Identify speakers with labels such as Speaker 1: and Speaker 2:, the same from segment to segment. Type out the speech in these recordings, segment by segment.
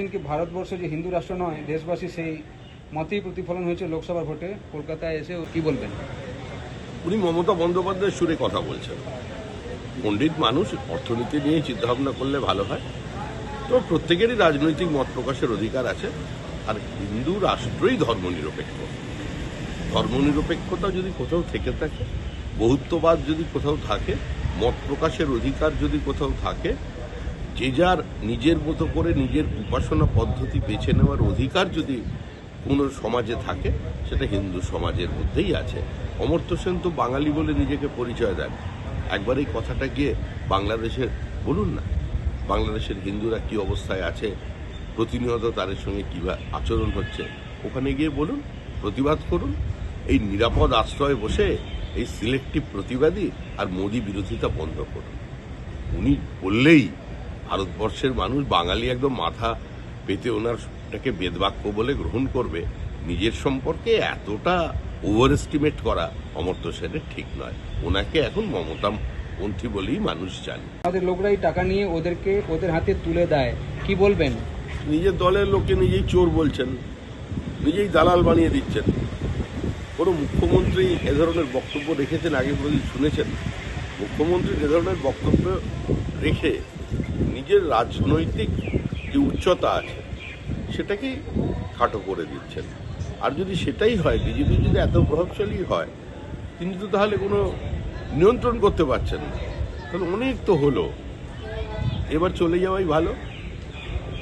Speaker 1: বলছেন কি, ভারতবর্ষ যে হিন্দু রাষ্ট্র নয়, দেশবাসী সেই মতেই প্রতিফলন হয়েছে লোকসভা ভোটে। কলকাতায় এসে কি বলবেন?
Speaker 2: উনি মমতা বন্দ্যোপাধ্যায়ের সুরে কথা বলছেন। পণ্ডিত মানুষ, অর্থনীতি নিয়ে চিন্তাভাবনা করলে ভালো হয়। তো প্রত্যেকেরই রাজনৈতিক মত প্রকাশের অধিকার আছে। আর হিন্দু রাষ্ট্রই ধর্মনিরপেক্ষ। ধর্মনিরপেক্ষতা যদি কোথাও থেকে থাকে বহুত্ববাদ যদি কোথাও থাকে, মত প্রকাশের অধিকার যদি কোথাও থাকে যে যার নিজের মতো করে নিজের উপাসনা পদ্ধতি বেছে নেওয়ার অধিকার যদি কোনো সমাজে থাকে, সেটা হিন্দু সমাজের মধ্যেই আছে। অমর্ত্য সেন তো বাঙালি বলে নিজেকে পরিচয় দেন। একবার এই কথাটা গিয়ে বাংলাদেশের, বলুন না, বাংলাদেশের হিন্দুরা কি অবস্থায় আছে, প্রতিনিয়ত তাদের সঙ্গে কীভাবে আচরণ হচ্ছে, ওখানে গিয়ে বলুন, প্রতিবাদ করুন। এই নিরাপদ আশ্রয়ে বসে এই সিলেক্টিভ প্রতিবাদী আর মোদী বিরোধিতা বন্ধ করুন। উনি বললেই ভারতবর্ষের মানুষ বাঙালি একদম মাথা পেতে ওনারটাকে বেদবাক্য বলে গ্রহণ করবে নিজের সম্পর্কে এতটা ওভার এস্টিমেট করা অমর্ত্য সেনের ঠিক নয়। ওনাকে এখন মমতা পন্থী বলেই মানুষ জানে।
Speaker 1: আমাদের লোকরাই টাকা নিয়ে ওদেরকে ওদের হাতে তুলে দেয়। কি বলবেন?
Speaker 2: নিজের দলের লোককে নিজেই চোর বলছেন নিজেই দালাল বানিয়ে দিচ্ছেন। কোনো মুখ্যমন্ত্রী এ ধরনের বক্তব্য রেখেছেন আগে কোনোদিন শুনেছেন? মুখ্যমন্ত্রী এ ধরনের বক্তব্য রেখে নিজের রাজনৈতিক যে উচ্চতা আছে সেটাকেই খাটো করে দিচ্ছেন। আর যদি সেটাই হয়, বিজেপি যদি এত প্রভাবশালী হয়, তিনি তো তাহলে কোনো নিয়ন্ত্রণ করতে পারছেন না। তাহলে অনেক তো হলো। এবার চলে যাওয়াই ভালো।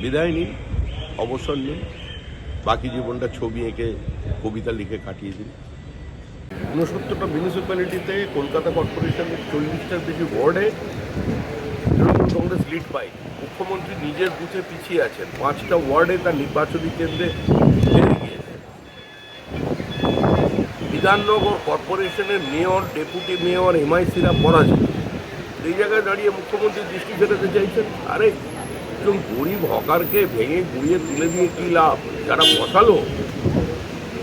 Speaker 2: বিদায় নিন, অবসর নিন, বাকি জীবনটা ছবি এঁকে, কবিতা লিখে কাটিয়ে দিন। ঊনসত্তরটা মিউনিসিপ্যালিটিতে কলকাতা কর্পোরেশনের চল্লিশটার বেশি ওয়ার্ডে তৃণমূল কংগ্রেস লিড পায়। মুখ্যমন্ত্রী নিজের বুথে পিছিয়ে আছেন। পাঁচটা ওয়ার্ডে তার নির্বাচনী কেন্দ্রে হেরে গিয়েছে। বিধাননগর কর্পোরেশনের মেয়র, ডেপুটি মেয়র, এমআইসিরা পরাজিত। এই জায়গায় দাঁড়িয়ে মুখ্যমন্ত্রী দৃষ্টি ফেরাতে চাইছেন, আরে, একজন গরিব হকারকে ভেঙে গুড়িয়ে তুলে দিয়ে কী লাভ? যারা বসালো,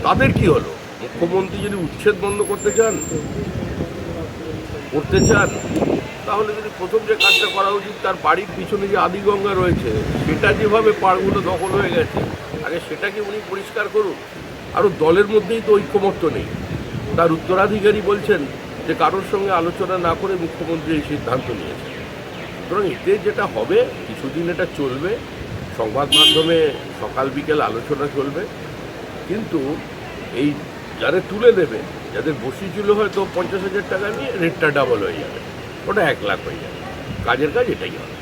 Speaker 2: তাদের কি হলো? মুখ্যমন্ত্রী যদি উচ্ছেদ বন্ধ করতে চান করতে চান তাহলে যদি প্রথম যে কাজটা করা উচিত, তার বাড়ির পিছনে যে আদিগঙ্গা রয়েছে, সেটা যেভাবে পাড়গুলো দখল হয়ে গেছে, আগে সেটাকে উনি পরিষ্কার করুন? আরও দলের মধ্যেই তো ঐক্যমত্য নেই। তার উত্তরাধিকারী বলছেন যে কারোর সঙ্গে আলোচনা না করে মুখ্যমন্ত্রী এই সিদ্ধান্ত নিয়েছেন। সুতরাং এতে যেটা হবে, কিছুদিন এটা চলবে, সংবাদ মাধ্যমে সকাল বিকেল আলোচনা চলবে, কিন্তু এই যারা তুলে দেবে, যাদের বসি ছিল হয়তো পঞ্চাশ হাজার টাকা নিয়ে রেটটা ডাবল হয়ে যাবে। ওটা এক লাখ হয়ে যাবে। কাজের কাজ এটাই হবে।